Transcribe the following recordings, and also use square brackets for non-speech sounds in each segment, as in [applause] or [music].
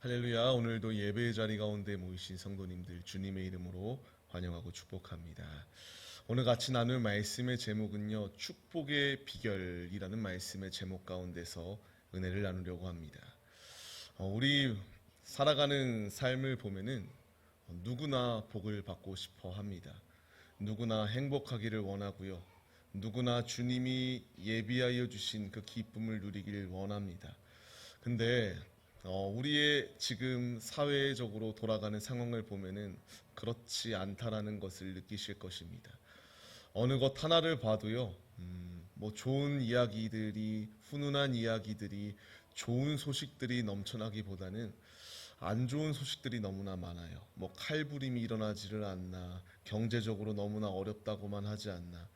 할렐루야. 오늘도 예배의 자리 가운데 모이신 성도님들 주님의 이름으로 환영하고 축복합니다. 오늘 같이 나눌 말씀의 제목은요. 축복의 비결이라는 말씀의 제목 가운데서 은혜를 나누려고 합니다. 어, 우리 살아가는 삶을 보면은 누구나 복을 받고 싶어 합니다. 누구나 행복하기를 원하고요. 누구나 주님이 예비하여 주신 그 기쁨을 누리기를 원합니다. 근데 어, 우리의 지금 사회적으로 돌아가는 상황을 보면은 그렇지 않다라는 것을 느끼실 것입니다. 어느 것 하나를 봐도요, 음, 뭐 좋은 이야기들이, 훈훈한 이야기들이, 좋은 소식들이 넘쳐나기보다는 안 좋은 소식들이 너무나 많아요. 뭐 칼부림이 일어나지를 않나, 경제적으로 너무나 어렵다고만 하지 않나.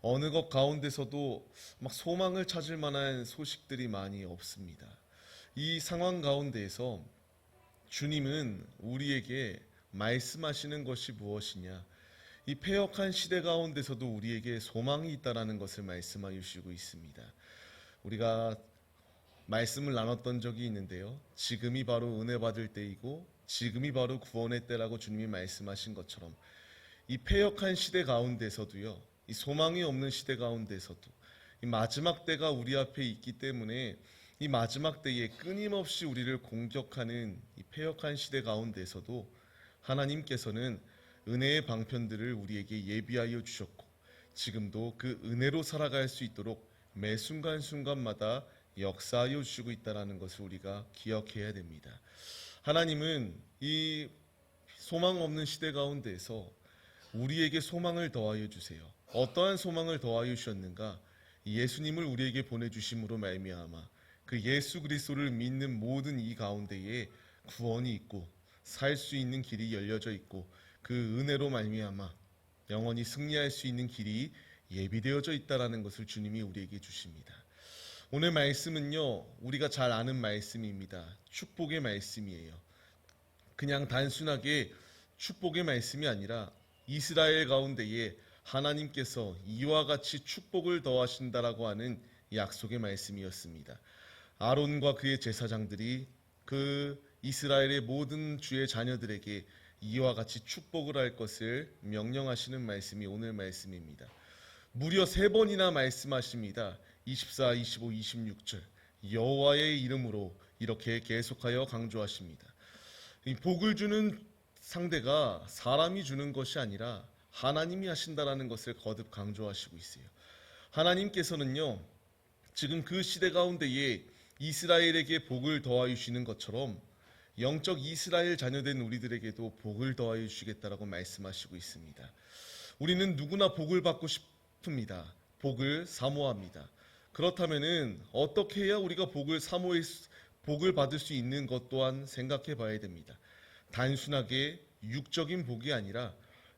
어느 것 가운데서도 막 소망을 찾을 만한 소식들이 많이 없습니다. 이 상황 가운데에서 주님은 우리에게 말씀하시는 것이 무엇이냐? 이 폐역한 시대 가운데서도 우리에게 소망이 있다라는 것을 말씀하여 주시고 있습니다. 우리가 말씀을 나눴던 적이 있는데요. 지금이 바로 은혜 받을 때이고 지금이 바로 구원의 때라고 주님이 말씀하신 것처럼 이 폐역한 시대 가운데서도요. 이 소망이 없는 시대 가운데서도 이 마지막 때가 우리 앞에 있기 때문에 이 마지막 때에 끊임없이 우리를 공격하는 이 폐역한 시대 가운데서도 하나님께서는 은혜의 방편들을 우리에게 예비하여 주셨고 지금도 그 은혜로 살아갈 수 있도록 매 순간 순간마다 역사하여 주시고 있다는 것을 우리가 기억해야 됩니다. 하나님은 이 소망 없는 시대 가운데에서 우리에게 소망을 더하여 주세요. 어떠한 소망을 더하여 주셨는가? 예수님을 우리에게 보내 주심으로 말미암아 그 예수 그리스도를 믿는 모든 이 가운데에 구원이 있고 살 수 있는 길이 열려져 있고 그 은혜로 말미암아 영원히 승리할 수 있는 길이 예비되어져 있다라는 것을 주님이 우리에게 주십니다. 오늘 말씀은요 우리가 잘 아는 말씀입니다. 축복의 말씀이에요. 그냥 단순하게 축복의 말씀이 아니라 이스라엘 가운데에 하나님께서 이와 같이 축복을 더하신다라고 하는 약속의 말씀이었습니다. 아론과 그의 제사장들이 그 이스라엘의 모든 주의 자녀들에게 이와 같이 축복을 할 것을 명령하시는 말씀이 오늘 말씀입니다. 무려 세 번이나 말씀하십니다. 24, 25, 26절 여호와의 이름으로 이렇게 계속하여 강조하십니다. 이 복을 주는 상대가 사람이 주는 것이 아니라 하나님이 하신다라는 것을 거듭 강조하시고 있어요. 하나님께서는요, 지금 그 시대 가운데에 이스라엘에게 복을 더하여 주시는 것처럼 영적 이스라엘 자녀된 우리들에게도 복을 더하여 주시겠다라고 말씀하시고 있습니다. 우리는 누구나 복을 받고 싶습니다. 복을 사모합니다. 그렇다면은 어떻게 해야 우리가 복을 사모해 복을 받을 수 있는 것 또한 생각해 봐야 됩니다. 단순하게 육적인 복이 아니라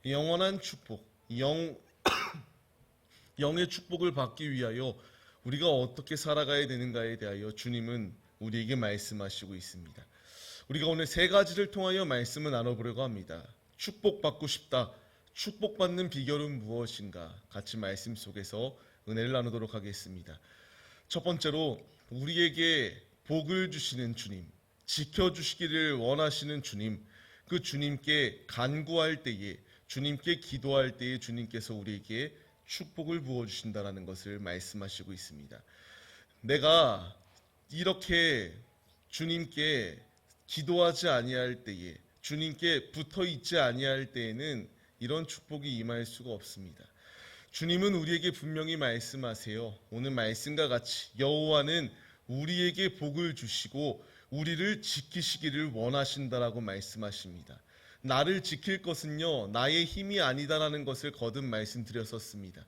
영원한 축복, 영 [coughs] 영의 축복을 받기 위하여 우리가 어떻게 살아가야 되는가에 대하여 주님은 우리에게 말씀하시고 있습니다. 우리가 오늘 세 가지를 통하여 말씀을 나눠보려고 합니다. 축복받고 싶다. 축복받는 비결은 무엇인가? 같이 말씀 속에서 은혜를 나누도록 하겠습니다. 첫 번째로 우리에게 복을 주시는 주님, 지켜주시기를 원하시는 주님, 그 주님께 간구할 때에, 주님께 기도할 때에 주님께서 우리에게 축복을 부어주신다라는 것을 말씀하시고 있습니다. 내가 이렇게 주님께 기도하지 아니할 때에 주님께 붙어 있지 아니할 때에는 이런 축복이 임할 수가 없습니다. 주님은 우리에게 분명히 말씀하세요. 오늘 말씀과 같이 여호와는 우리에게 복을 주시고 우리를 지키시기를 원하신다라고 말씀하십니다. 나를 지킬 것은요, 나의 힘이 아니다라는 것을 거듭 말씀드렸었습니다.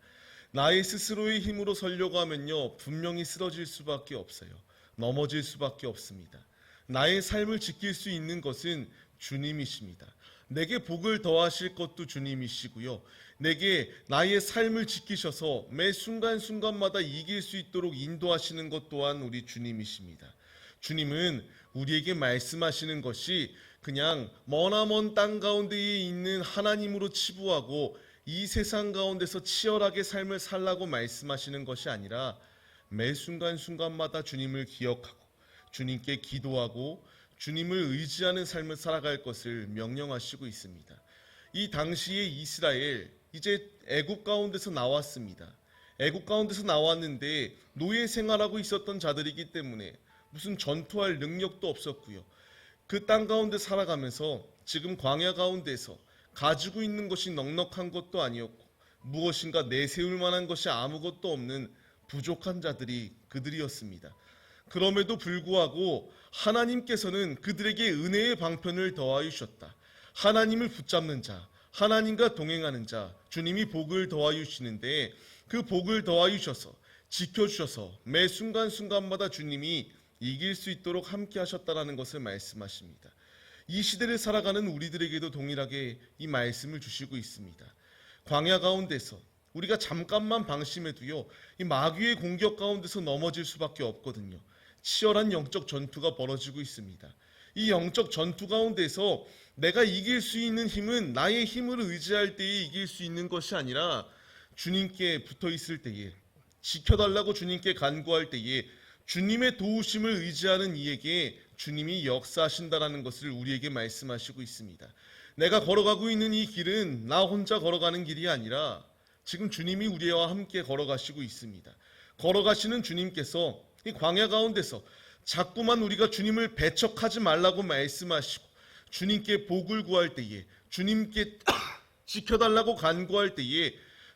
나의 스스로의 힘으로 서려고 하면요, 분명히 쓰러질 수밖에 없어요. 넘어질 수밖에 없습니다. 나의 삶을 지킬 수 있는 것은 주님이십니다. 내게 복을 더하실 것도 주님이시고요. 내게 나의 삶을 지키셔서 매 순간순간마다 이길 수 있도록 인도하시는 것 또한 우리 주님이십니다. 주님은 우리에게 말씀하시는 것이 그냥 머나먼 땅 가운데에 있는 하나님으로 치부하고 이 세상 가운데서 치열하게 삶을 살라고 말씀하시는 것이 아니라 매 순간순간마다 주님을 기억하고 주님께 기도하고 주님을 의지하는 삶을 살아갈 것을 명령하시고 있습니다. 이 당시에 이스라엘 이제 애굽 가운데서 나왔습니다. 애굽 가운데서 나왔는데 노예 생활하고 있었던 자들이기 때문에 무슨 전투할 능력도 없었고요. 그 땅 가운데 살아가면서 지금 광야 가운데서 가지고 있는 것이 넉넉한 것도 아니었고 무엇인가 내세울 만한 것이 아무것도 없는 부족한 자들이 그들이었습니다. 그럼에도 불구하고 하나님께서는 그들에게 은혜의 방편을 더하여 주셨다. 하나님을 붙잡는 자, 하나님과 동행하는 자, 주님이 복을 더하여 주시는데 그 복을 더하여 주셔서 지켜주셔서 매 순간순간마다 주님이 이길 수 있도록 함께 하셨다라는 것을 말씀하십니다. 이 시대를 살아가는 우리들에게도 동일하게 이 말씀을 주시고 있습니다. 광야 가운데서 우리가 잠깐만 방심해도요, 이 마귀의 공격 가운데서 넘어질 수밖에 없거든요. 치열한 영적 전투가 벌어지고 있습니다. 이 영적 전투 가운데서 내가 이길 수 있는 힘은 나의 힘을 의지할 때에 이길 수 있는 것이 아니라 주님께 붙어 있을 때에 지켜달라고 주님께 간구할 때에 주님의 도우심을 의지하는 이에게 주님이 역사하신다라는 것을 우리에게 말씀하시고 있습니다. 내가 걸어가고 있는 이 길은 나 혼자 걸어가는 길이 아니라 지금 주님이 우리와 함께 걸어가시고 있습니다. 걸어가시는 주님께서 이 광야 가운데서 자꾸만 우리가 주님을 배척하지 말라고 말씀하시고 주님께 복을 구할 때에 주님께 [coughs] 지켜달라고 간구할 때에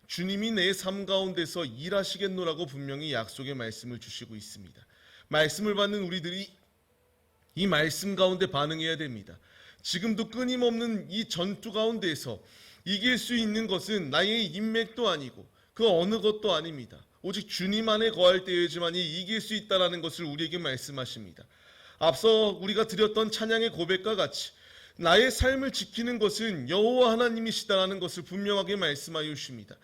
주님이 내 삶 가운데서 일하시겠노라고 분명히 약속의 말씀을 주시고 있습니다. 말씀을 받는 우리들이 이 말씀 가운데 반응해야 됩니다. 지금도 끊임없는 이 전투 가운데에서 이길 수 있는 것은 나의 인맥도 아니고 그 어느 것도 아닙니다. 오직 주님 안에 거할 때에지만이 이길 수 있다라는 것을 우리에게 말씀하십니다. 앞서 우리가 드렸던 찬양의 고백과 같이 나의 삶을 지키는 것은 여호와 하나님이시다라는 것을 분명하게 말씀하여 주십니다.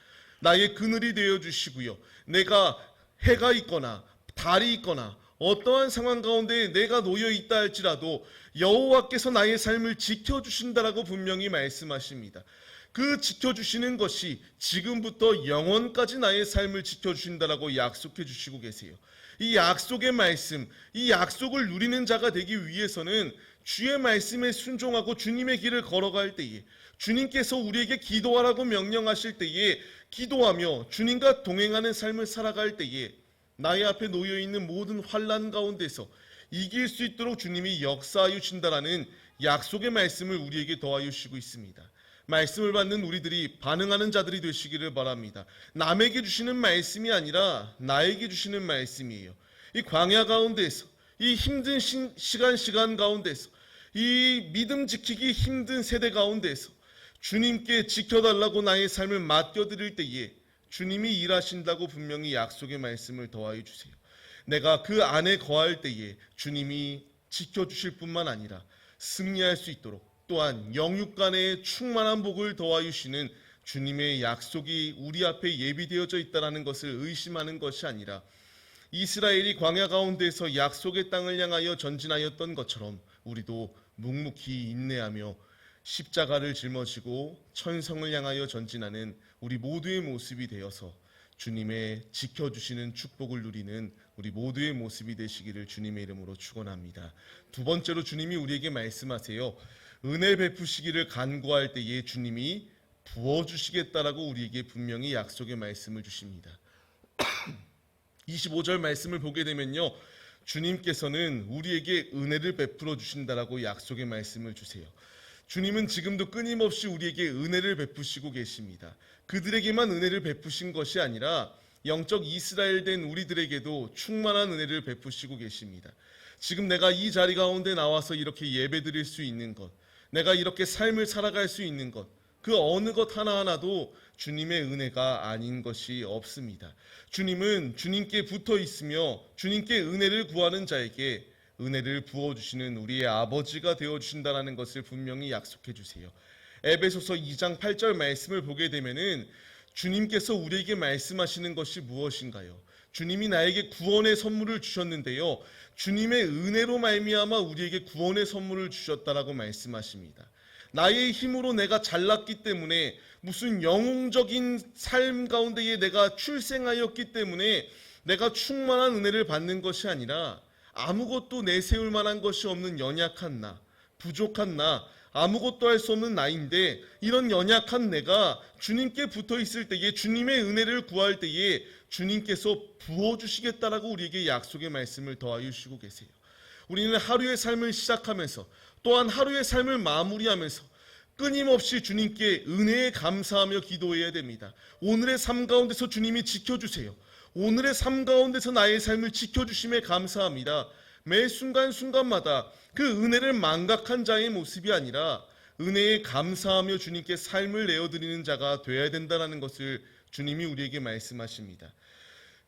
나의 그늘이 되어 주시고요. 내가 해가 있거나 달이 있거나 어떠한 상황 가운데 내가 놓여 있다 할지라도 여호와께서 나의 삶을 지켜 주신다라고 분명히 말씀하십니다. 그 지켜주시는 것이 지금부터 영원까지 나의 삶을 지켜주신다라고 약속해 주시고 계세요. 이 약속의 말씀, 이 약속을 누리는 자가 되기 위해서는 주의 말씀에 순종하고 주님의 길을 걸어갈 때에 주님께서 우리에게 기도하라고 명령하실 때에 기도하며 주님과 동행하는 삶을 살아갈 때에 나의 앞에 놓여 있는 모든 환란 가운데서 이길 수 있도록 주님이 역사하여 주신다라는 약속의 말씀을 우리에게 더하여 주시고 있습니다. 말씀을 받는 우리들이 반응하는 자들이 되시기를 바랍니다. 남에게 주시는 말씀이 아니라 나에게 주시는 말씀이에요. 이 광야 가운데서 이 힘든 시, 시간 시간 가운데서 이 믿음 지키기 힘든 세대 가운데서 주님께 지켜달라고 나의 삶을 맡겨드릴 때에 주님이 일하신다고 분명히 약속의 말씀을 더하여 주세요. 내가 그 안에 거할 때에 주님이 지켜주실 뿐만 아니라 승리할 수 있도록 또한 영육 간의 충만한 복을 더하여 주시는 주님의 약속이 우리 앞에 예비되어져 있다는 것을 의심하는 것이 아니라 이스라엘이 광야 가운데서 약속의 땅을 향하여 전진하였던 것처럼 우리도 묵묵히 인내하며 십자가를 짊어지고 천성을 향하여 전진하는 우리 모두의 모습이 되어서 주님의 지켜주시는 축복을 누리는 우리 모두의 모습이 되시기를 주님의 이름으로 축원합니다. 두 번째로 주님이 우리에게 말씀하세요. 은혜 베푸시기를 간구할 때에 주님이 부어 주시겠다라고 우리에게 분명히 약속의 말씀을 주십니다. [clears throat] 25절 말씀을 보게 되면요. 주님께서는 우리에게 은혜를 베풀어 주신다라고 약속의 말씀을 주세요. 주님은 지금도 끊임없이 우리에게 은혜를 베푸시고 계십니다. 그들에게만 은혜를 베푸신 것이 아니라 영적 이스라엘 된 우리들에게도 충만한 은혜를 베푸시고 계십니다. 지금 내가 이 자리 가운데 나와서 이렇게 예배 드릴 수 있는 것, 내가 이렇게 삶을 살아갈 수 있는 것, 그 어느 것 하나하나도 주님의 은혜가 아닌 것이 없습니다. 주님은 주님께 붙어 있으며 주님께 은혜를 구하는 자에게 은혜를 부어 주시는 우리의 아버지가 되어 주신다라는 것을 분명히 약속해 주세요. 에베소서 2장 8절 말씀을 보게 되면은 주님께서 우리에게 말씀하시는 것이 무엇인가요? 주님이 나에게 구원의 선물을 주셨는데요. 주님의 은혜로 말미암아 우리에게 구원의 선물을 주셨다라고 말씀하십니다. 나의 힘으로 내가 잘났기 때문에 무슨 영웅적인 삶 가운데에 내가 출생하였기 때문에 내가 충만한 은혜를 받는 것이 아니라 아무것도 내세울 만한 것이 없는 연약한 나, 부족한 나, 아무것도 할 수 없는 나인데 이런 연약한 내가 주님께 붙어 있을 때에 주님의 은혜를 구할 때에 주님께서 부어 주시겠다라고 우리에게 약속의 말씀을 더하여 주시고 계세요. 우리는 하루의 삶을 시작하면서 또한 하루의 삶을 마무리하면서 끊임없이 주님께 은혜에 감사하며 기도해야 됩니다. 오늘의 삶 가운데서 주님이 지켜주세요. 오늘의 삶 가운데서 나의 삶을 지켜주심에 감사합니다. 매 순간순간마다 그 은혜를 망각한 자의 모습이 아니라 은혜에 감사하며 주님께 삶을 내어드리는 자가 되어야 된다는 것을 주님이 우리에게 말씀하십니다.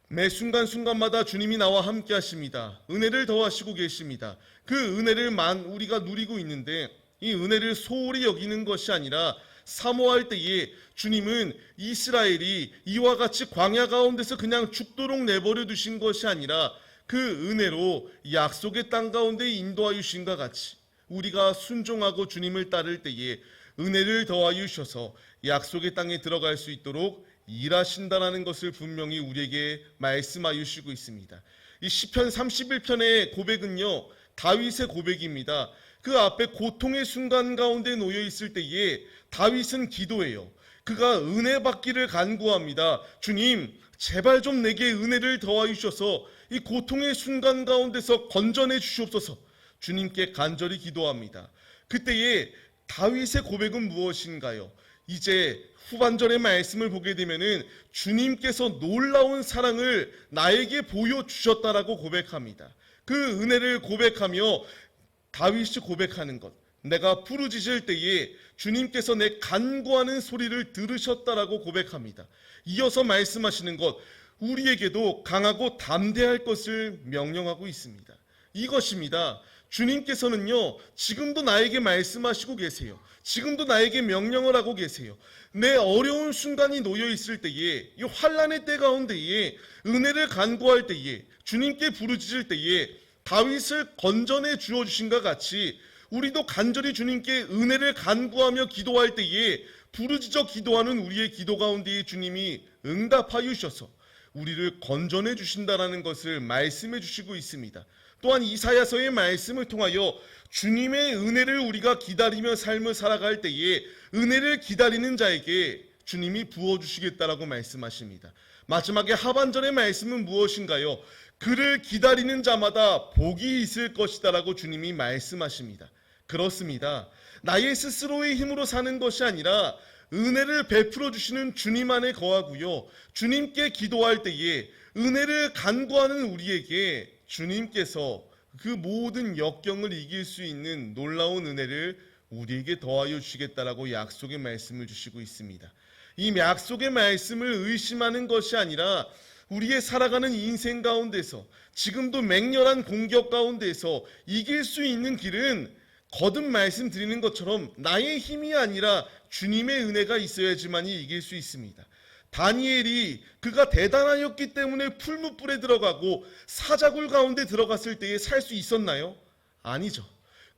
매 순간순간마다 주님이 나와 함께 하십니다. 은혜를 더하시고 계십니다. 그 은혜를 만 우리가 누리고 있는데 이 은혜를 소홀히 여기는 것이 아니라 사모할 때에 주님은 이스라엘이 이와 같이 광야 가운데서 그냥 죽도록 내버려 두신 것이 아니라 그 은혜로 약속의 땅 가운데 인도하여 주신과 같이 우리가 순종하고 주님을 따를 때에 은혜를 더하여 주셔서 약속의 땅에 들어갈 수 있도록 일하신다라는 것을 분명히 우리에게 말씀하여 주시고 있습니다. 이 시편 31편의 고백은요. 다윗의 고백입니다. 그 앞에 고통의 순간 가운데 놓여 있을 때에 다윗은 기도해요. 그가 은혜 받기를 간구합니다. 주님, 제발 좀 내게 은혜를 더하여 주셔서 이 고통의 순간 가운데서 건져내 주시옵소서. 주님께 간절히 기도합니다. 그때에 다윗의 고백은 무엇인가요? 이제 후반절의 말씀을 보게 되면은 주님께서 놀라운 사랑을 나에게 보여주셨다라고 고백합니다. 그 은혜를 고백하며 다윗이 고백하는 것. 내가 부르짖을 때에 주님께서 내 간구하는 소리를 들으셨다라고 고백합니다. 이어서 말씀하시는 것. 우리에게도 강하고 담대할 것을 명령하고 있습니다. 이것입니다. 주님께서는요, 지금도 나에게 말씀하시고 계세요. 지금도 나에게 명령을 하고 계세요. 내 어려운 순간이 놓여 있을 때에, 이 환란의 때 가운데에, 은혜를 간구할 때에, 주님께 부르짖을 때에, 다윗을 건전해 주어 주신과 같이, 우리도 간절히 주님께 은혜를 간구하며 기도할 때에, 부르짖어 기도하는 우리의 기도 가운데에 주님이 응답하여 주셔서, 우리를 건전해 주신다라는 것을 말씀해 주시고 있습니다. 또한 이사야서의 말씀을 통하여 주님의 은혜를 우리가 기다리며 삶을 살아갈 때에 은혜를 기다리는 자에게 주님이 부어 주시겠다라고 말씀하십니다. 마지막에 하반절의 말씀은 무엇인가요? 그를 기다리는 자마다 복이 있을 것이다라고 주님이 말씀하십니다. 그렇습니다. 나의 스스로의 힘으로 사는 것이 아니라 은혜를 베풀어 주시는 주님 안에 거하고요. 주님께 기도할 때에 은혜를 간구하는 우리에게 주님께서 그 모든 역경을 이길 수 있는 놀라운 은혜를 우리에게 더하여 주시겠다라고 약속의 말씀을 주시고 있습니다. 이 약속의 말씀을 의심하는 것이 아니라 우리의 살아가는 인생 가운데서 지금도 맹렬한 공격 가운데서 이길 수 있는 길은 거듭 말씀드리는 것처럼 나의 힘이 아니라 주님의 은혜가 있어야지만이 이길 수 있습니다. 다니엘이 그가 대단하였기 때문에 풀무불에 들어가고 사자굴 가운데 들어갔을 때에 살 수 있었나요? 아니죠.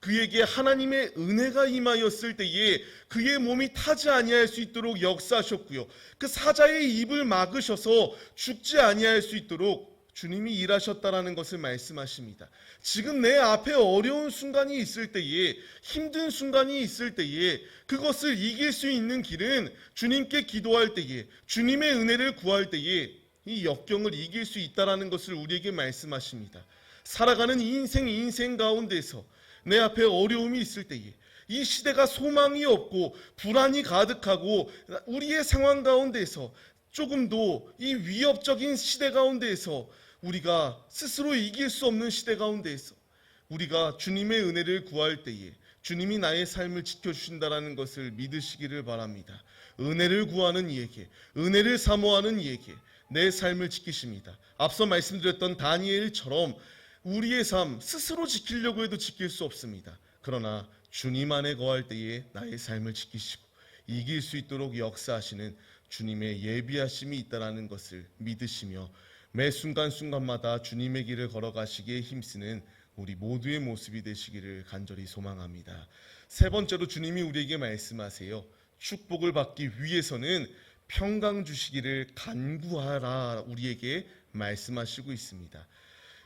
그에게 하나님의 은혜가 임하였을 때에 그의 몸이 타지 아니할 수 있도록 역사하셨고요. 그 사자의 입을 막으셔서 죽지 아니할 수 있도록 주님이 일하셨다라는 것을 말씀하십니다. 지금 내 앞에 어려운 순간이 있을 때에 힘든 순간이 있을 때에 그것을 이길 수 있는 길은 주님께 기도할 때에 주님의 은혜를 구할 때에 이 역경을 이길 수 있다라는 것을 우리에게 말씀하십니다. 살아가는 인생 인생 가운데서 내 앞에 어려움이 있을 때에 이 시대가 소망이 없고 불안이 가득하고 우리의 상황 가운데서 조금도 이 위협적인 시대 가운데에서 우리가 스스로 이길 수 없는 시대 가운데에서 우리가 주님의 은혜를 구할 때에 주님이 나의 삶을 지켜주신다라는 것을 믿으시기를 바랍니다. 은혜를 구하는 이에게, 은혜를 사모하는 이에게 내 삶을 지키십니다. 앞서 말씀드렸던 다니엘처럼 우리의 삶 스스로 지키려고 해도 지킬 수 없습니다. 그러나 주님 안에 거할 때에 나의 삶을 지키시고 이길 수 있도록 역사하시는 주님의 예비하심이 있다라는 것을 믿으시며 매 순간순간마다 주님의 길을 걸어가시기에 힘쓰는 우리 모두의 모습이 되시기를 간절히 소망합니다. 세 번째로 주님이 우리에게 말씀하세요. 축복을 받기 위해서는 평강 주시기를 간구하라 우리에게 말씀하시고 있습니다.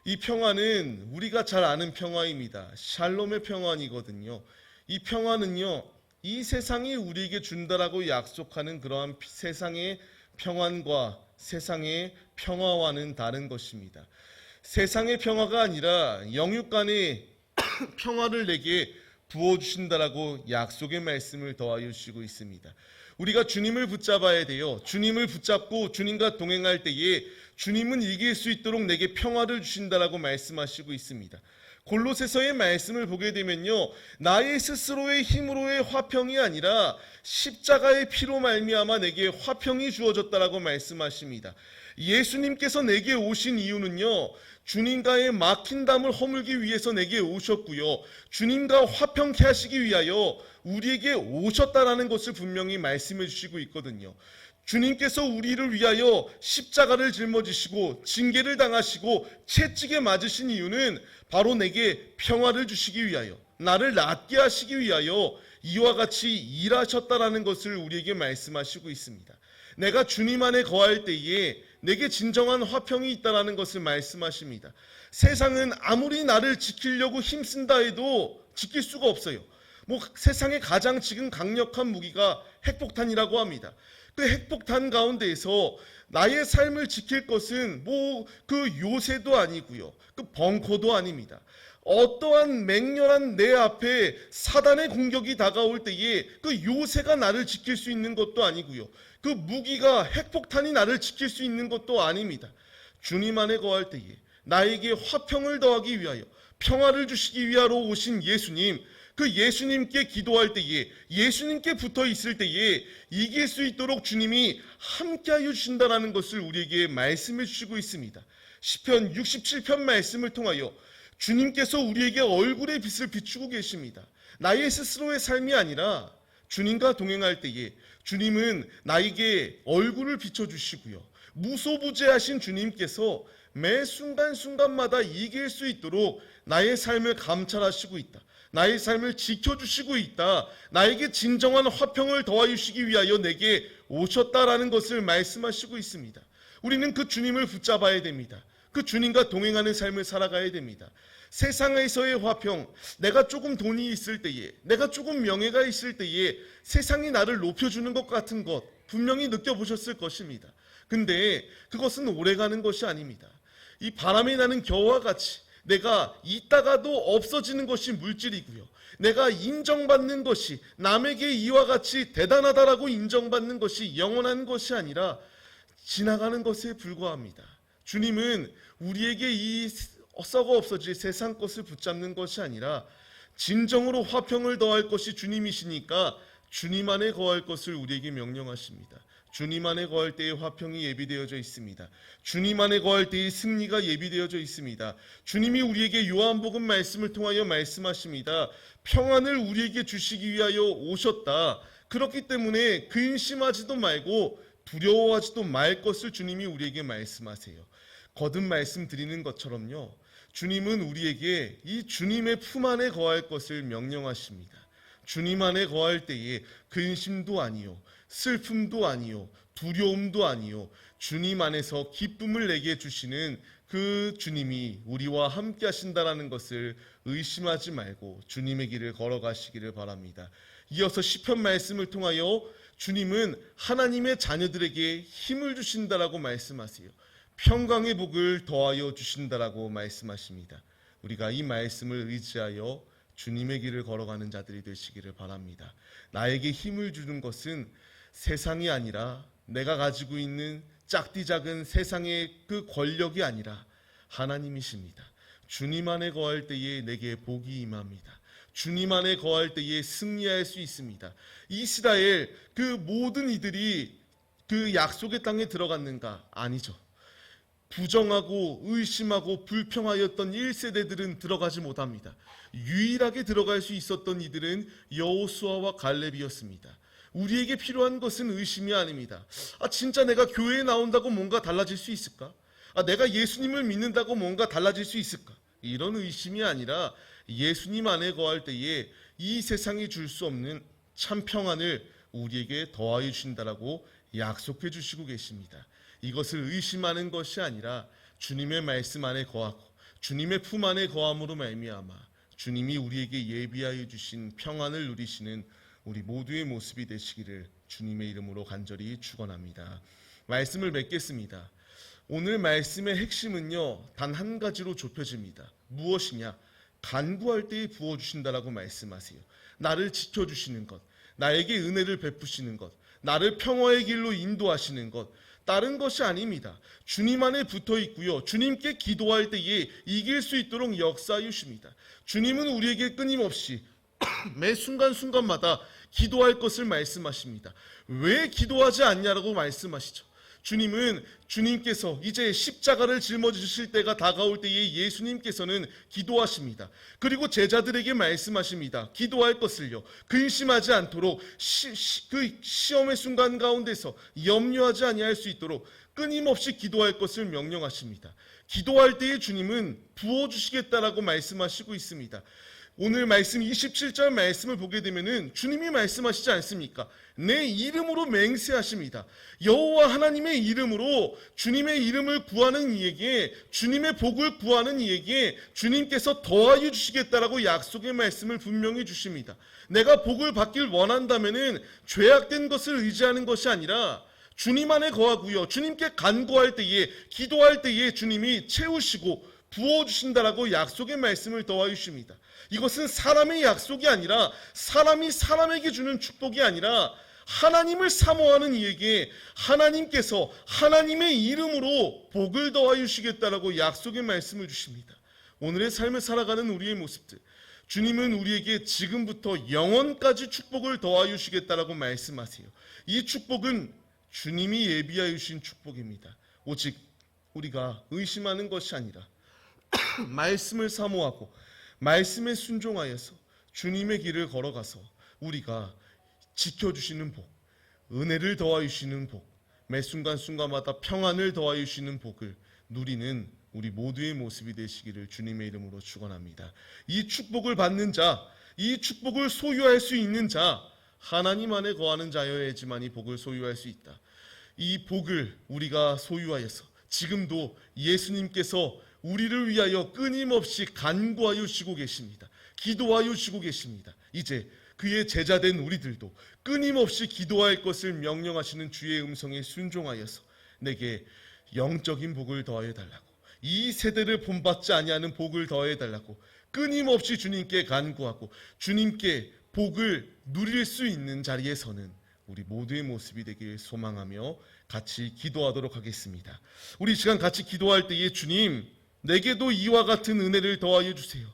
이 평화는 우리가 잘 아는 평화입니다. 샬롬의 평안이거든요. 이 평화는요, 이 세상이 우리에게 준다라고 약속하는 그러한 피- 세상의 평안과 세상의 평화와는 다른 것입니다. 세상의 평화가 아니라 영육 간의 [coughs] 평화를 내게 부어주신다라고 약속의 말씀을 더하여 주시고 있습니다. 우리가 주님을 붙잡아야 돼요. 주님을 붙잡고 주님과 동행할 때에 주님은 이길 수 있도록 내게 평화를 주신다라고 말씀하시고 있습니다. 골로새서의 말씀을 보게 되면요. 나의 스스로의 힘으로의 화평이 아니라 십자가의 피로 말미암아 내게 화평이 주어졌다라고 말씀하십니다. 예수님께서 내게 오신 이유는요. 주님과의 막힌 담을 허물기 위해서 내게 오셨고요. 주님과 화평케 하시기 위하여 우리에게 오셨다라는 것을 분명히 말씀해 주시고 있거든요. 주님께서 우리를 위하여 십자가를 짊어지시고 징계를 당하시고 채찍에 맞으신 이유는 바로 내게 평화를 주시기 위하여 나를 낫게 하시기 위하여 이와 같이 일하셨다라는 것을 우리에게 말씀하시고 있습니다. 내가 주님 안에 거할 때에 내게 진정한 화평이 있다라는 것을 말씀하십니다. 세상은 아무리 나를 지키려고 힘쓴다 해도 지킬 수가 없어요. 뭐 세상에 가장 지금 강력한 무기가 핵폭탄이라고 합니다. 그 핵폭탄 가운데에서 나의 삶을 지킬 것은 뭐 그 요새도 아니고요. 그 벙커도 아닙니다. 어떠한 맹렬한 내 앞에 사단의 공격이 다가올 때에 그 요새가 나를 지킬 수 있는 것도 아니고요. 그 무기가 핵폭탄이 나를 지킬 수 있는 것도 아닙니다. 주님 안에 거할 때에 나에게 화평을 더하기 위하여 평화를 주시기 위하러 오신 예수님, 그 예수님께 기도할 때에 예수님께 붙어 있을 때에 이길 수 있도록 주님이 함께하여 주신다라는 것을 우리에게 말씀해 주시고 있습니다. 시편 67편 말씀을 통하여 주님께서 우리에게 얼굴의 빛을 비추고 계십니다. 나의 스스로의 삶이 아니라 주님과 동행할 때에 주님은 나에게 얼굴을 비춰주시고요. 무소부재하신 주님께서 매 순간순간마다 이길 수 있도록 나의 삶을 감찰하시고 있다. 나의 삶을 지켜주시고 있다. 나에게 진정한 화평을 더하주시기 위하여 내게 오셨다라는 것을 말씀하시고 있습니다. 우리는 그 주님을 붙잡아야 됩니다. 그 주님과 동행하는 삶을 살아가야 됩니다. 세상에서의 화평, 내가 조금 돈이 있을 때에, 내가 조금 명예가 있을 때에 세상이 나를 높여주는 것 같은 것 분명히 느껴보셨을 것입니다. 근데 그것은 오래가는 것이 아닙니다. 이 바람이 나는 겨와 같이 내가 있다가도 없어지는 것이 물질이고요. 내가 인정받는 것이 남에게 이와 같이 대단하다라고 인정받는 것이 영원한 것이 아니라 지나가는 것에 불과합니다. 주님은 우리에게 이 썩어 없어질 세상 것을 붙잡는 것이 아니라 진정으로 화평을 더할 것이 주님이시니까 주님 안에 거할 것을 우리에게 명령하십니다. 주님 안에 거할 때의 화평이 예비되어져 있습니다. 주님 안에 거할 때의 승리가 예비되어져 있습니다. 주님이 우리에게 요한복음 말씀을 통하여 말씀하십니다. 평안을 우리에게 주시기 위하여 오셨다. 그렇기 때문에 근심하지도 말고 두려워하지도 말 것을 주님이 우리에게 말씀하세요. 거듭 말씀드리는 것처럼요. 주님은 우리에게 이 주님의 품 안에 거할 것을 명령하십니다. 주님 안에 거할 때에 근심도 아니요, 슬픔도 아니요, 두려움도 아니요, 주님 안에서 기쁨을 내게 주시는 그 주님이 우리와 함께 하신다라는 것을 의심하지 말고 주님의 길을 걸어가시기를 바랍니다. 이어서 시편 말씀을 통하여 주님은 하나님의 자녀들에게 힘을 주신다라고 말씀하세요. 평강의 복을 더하여 주신다라고 말씀하십니다. 우리가 이 말씀을 의지하여 주님의 길을 걸어가는 자들이 되시기를 바랍니다. 나에게 힘을 주는 것은 세상이 아니라 내가 가지고 있는 짝디 작은 세상의 그 권력이 아니라 하나님이십니다. 주님 안에 거할 때에 내게 복이 임합니다. 주님 안에 거할 때에 승리할 수 있습니다. 이스라엘 그 모든 이들이 그 약속의 땅에 들어갔는가? 아니죠. 부정하고 의심하고 불평하였던 1세대들은 들어가지 못합니다. 유일하게 들어갈 수 있었던 이들은 여호수아와 갈렙이었습니다. 우리에게 필요한 것은 의심이 아닙니다. 아 진짜 내가 교회에 나온다고 뭔가 달라질 수 있을까? 아 내가 예수님을 믿는다고 뭔가 달라질 수 있을까? 이런 의심이 아니라 예수님 안에 거할 때에 이 세상이 줄 수 없는 참 평안을 우리에게 더하여 주신다라고 약속해 주시고 계십니다. 이것을 의심하는 것이 아니라 주님의 말씀 안에 거하고 주님의 품 안에 거함으로 말미암아 주님이 우리에게 예비하여 주신 평안을 누리시는 우리 모두의 모습이 되시기를 주님의 이름으로 간절히 축원합니다. 말씀을 맺겠습니다. 오늘 말씀의 핵심은요 단 한 가지로 좁혀집니다. 무엇이냐? 간구할 때에 부어 주신다라고 말씀하세요. 나를 지켜 주시는 것, 나에게 은혜를 베푸시는 것, 나를 평화의 길로 인도하시는 것, 다른 것이 아닙니다. 주님 안에 붙어 있고요. 주님께 기도할 때에 이길 수 있도록 역사해 주십니다. 주님은 우리에게 끊임없이 [coughs] 매 순간순간마다 기도할 것을 말씀하십니다. 왜 기도하지 않냐라고 말씀하시죠. 주님은 주님께서 이제 십자가를 짊어지실 때가 다가올 때에 예수님께서는 기도하십니다. 그리고 제자들에게 말씀하십니다. 기도할 것을요. 근심하지 않도록 시, 시, 그 시험의 순간 가운데서 염려하지 아니할 수 있도록 끊임없이 기도할 것을 명령하십니다. 기도할 때에 주님은 부어 주시겠다라고 말씀하시고 있습니다. 오늘 말씀 27절 말씀을 보게 되면은 주님이 말씀하시지 않습니까? 내 이름으로 맹세하십니다. 여호와 하나님의 이름으로 주님의 이름을 구하는 이에게 주님의 복을 구하는 이에게 주님께서 더하여 주시겠다라고 약속의 말씀을 분명히 주십니다. 내가 복을 받길 원한다면은 죄악된 것을 의지하는 것이 아니라 주님 안에 거하고요. 주님께 간구할 때에 기도할 때에 주님이 채우시고 부어 주신다라고 약속의 말씀을 더하여 주십니다. 이것은 사람의 약속이 아니라 사람이 사람에게 주는 축복이 아니라 하나님을 사모하는 이에게 하나님께서 하나님의 이름으로 복을 더하여 주시겠다라고 약속의 말씀을 주십니다. 오늘의 삶을 살아가는 우리의 모습들 주님은 우리에게 지금부터 영원까지 축복을 더하여 주시겠다라고 말씀하세요. 이 축복은 주님이 예비하여 주신 축복입니다. 오직 우리가 의심하는 것이 아니라 [clears throat] 말씀을 사모하고 말씀에 순종하여서 주님의 길을 걸어가서 우리가 지켜주시는 복, 은혜를 더하여 주시는 복, 매 순간순간마다 평안을 더하여 주시는 복을 누리는 우리 모두의 모습이 되시기를 주님의 이름으로 축원합니다. 이 축복을 받는 자, 이 축복을 소유할 수 있는 자, 하나님 안에 거하는 자여야지만 이 복을 소유할 수 있다. 이 복을 우리가 소유하여서 지금도 예수님께서 우리를 위하여 끊임없이 간구하여 주시고 계십니다. 기도하여 주시고 계십니다. 이제 그의 제자된 우리들도 끊임없이 기도할 것을 명령하시는 주의 음성에 순종하여서 내게 영적인 복을 더하여 달라고 이 세대를 본받지 아니하는 복을 더하여 달라고 끊임없이 주님께 간구하고 주님께 복을 누릴 수 있는 자리에 서는 우리 모두의 모습이 되길 소망하며 같이 기도하도록 하겠습니다. 우리 시간 같이 기도할 때에 주님 내게도 이와 같은 은혜를 더하여 주세요.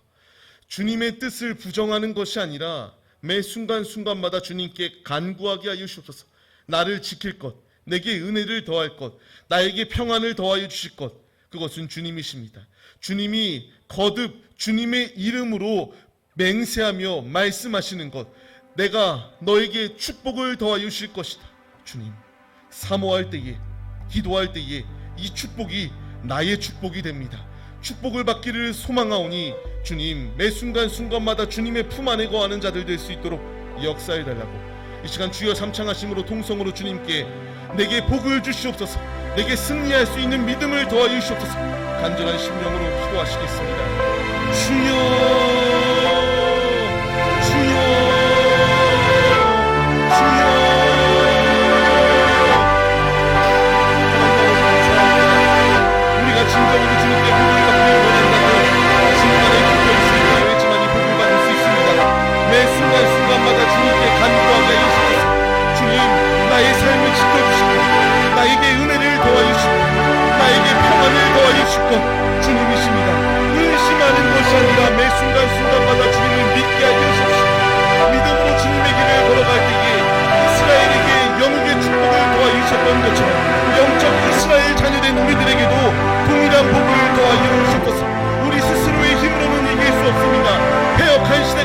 주님의 뜻을 부정하는 것이 아니라 매 순간순간마다 주님께 간구하게 하여 주옵소서. 나를 지킬 것, 내게 은혜를 더할 것, 나에게 평안을 더하여 주실 것, 그것은 주님이십니다. 주님이 거듭 주님의 이름으로 맹세하며 말씀하시는 것, 내가 너에게 축복을 더하여 주실 것이다. 주님, 사모할 때에, 기도할 때에 이 축복이 나의 축복이 됩니다. 축복을 받기를 소망하오니 주님 매 순간 순간마다 주님의 품 안에 거하는 자들 될 수 있도록 역사해 달라고. 이 시간 주여 삼창하심으로 통성으로 주님께 내게 복을 주시옵소서. 내게 승리할 수 있는 믿음을 더하여 주시옵소서. 간절한 심령으로 기도하시겠습니다. 주여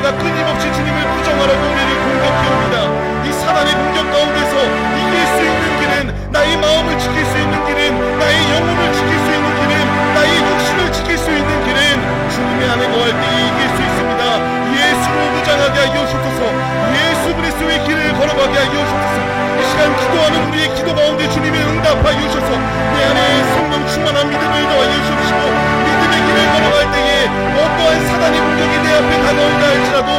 교회가 끊임없이 주님을 부정하려고 우리를 공격해옵니다. 이 사단의 공격 가운데서 이길 수 있는 길은 나의 마음을 지킬 수 있는 길은 나의 영혼을 지킬 수 있는 길은 나의 육신을 지킬 수 있는 길은 주님의 안에 거할 때 이길 나가게 하여주소서. 예수 그리스도의 길을 걸어가게 하여주소서. 이 시간 기도하는 우리의 기도 가운데 주님의 응답하여 주셔서. 내 안에 성령 충만한 믿음을 더하여 주시고 믿음의 길을 걸어갈 때에 어떠한 사단의 공격이 내 앞에 다가온다 할지라도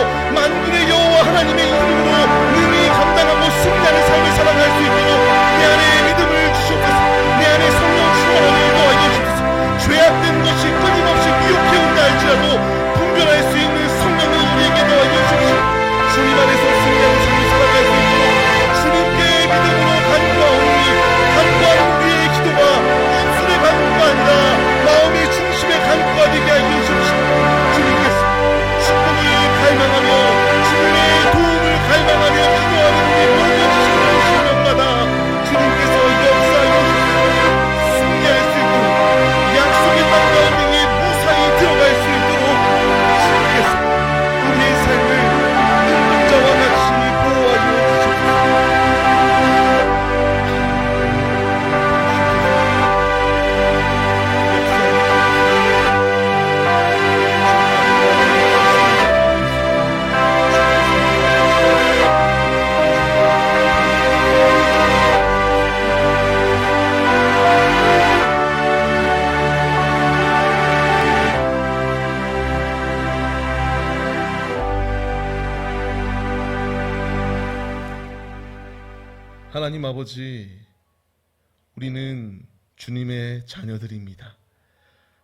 자녀들입니다.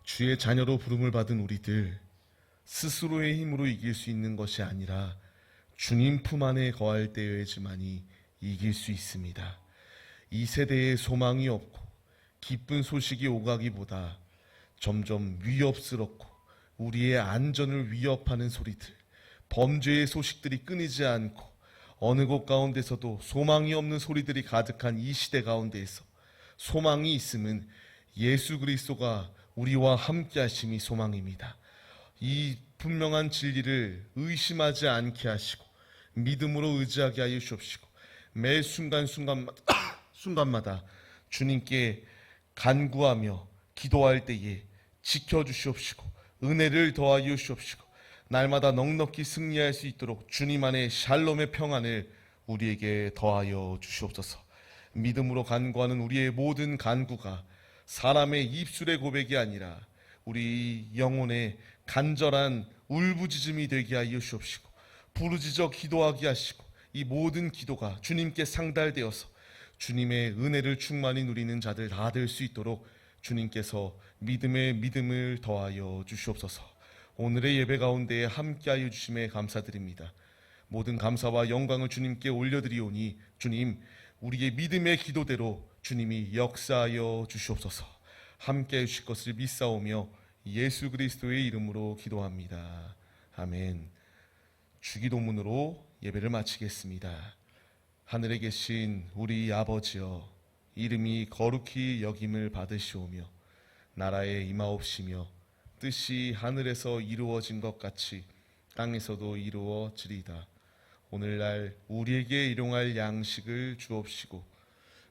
주의 자녀로 부름을 받은 우리들, 스스로의 힘으로 이길 수 있는 것이 아니라 주님 품 안에 거할 때여야지만이 이길 수 있습니다. 이 세대에 소망이 없고 기쁜 소식이 오가기보다 점점 위협스럽고 우리의 안전을 위협하는 소리들, 범죄의 소식들이 끊이지 않고 어느 곳 가운데서도 소망이 없는 소리들이 가득한 이 시대 가운데에서 소망이 있음은 예수 그리스도가 우리와 함께 하심이 소망입니다. 이 분명한 진리를 의심하지 않게 하시고 믿음으로 의지하게 하여 주옵시고 매 순간순간마다 [coughs] 순간마다 주님께 간구하며 기도할 때에 지켜 주시옵시고 은혜를 더하여 주시옵시고 날마다 넉넉히 승리할 수 있도록 주님 안에 샬롬의 평안을 우리에게 더하여 주시옵소서. 믿음으로 간구하는 우리의 모든 간구가 사람의 입술의 고백이 아니라 우리 영혼의 간절한 울부짖음이 되게 하여 주옵시고 부르짖어 기도하게 하시고 이 모든 기도가 주님께 상달되어서 주님의 은혜를 충만히 누리는 자들 다 될 수 있도록 주님께서 믿음의 믿음을 더하여 주시옵소서. 오늘의 예배 가운데 함께하여 주심에 감사드립니다. 모든 감사와 영광을 주님께 올려드리오니 주님 우리의 믿음의 기도대로 주님이 역사하여 주시옵소서. 함께 해 주실 것을 믿사오며 예수 그리스도의 이름으로 기도합니다. 아멘. 주기도문으로 예배를 마치겠습니다. 하늘에 계신 우리 아버지여 이름이 거룩히 여김을 받으시오며 나라에 임하옵시며 뜻이 하늘에서 이루어진 것 같이 땅에서도 이루어지리다. 오늘날 우리에게 일용할 양식을 주옵시고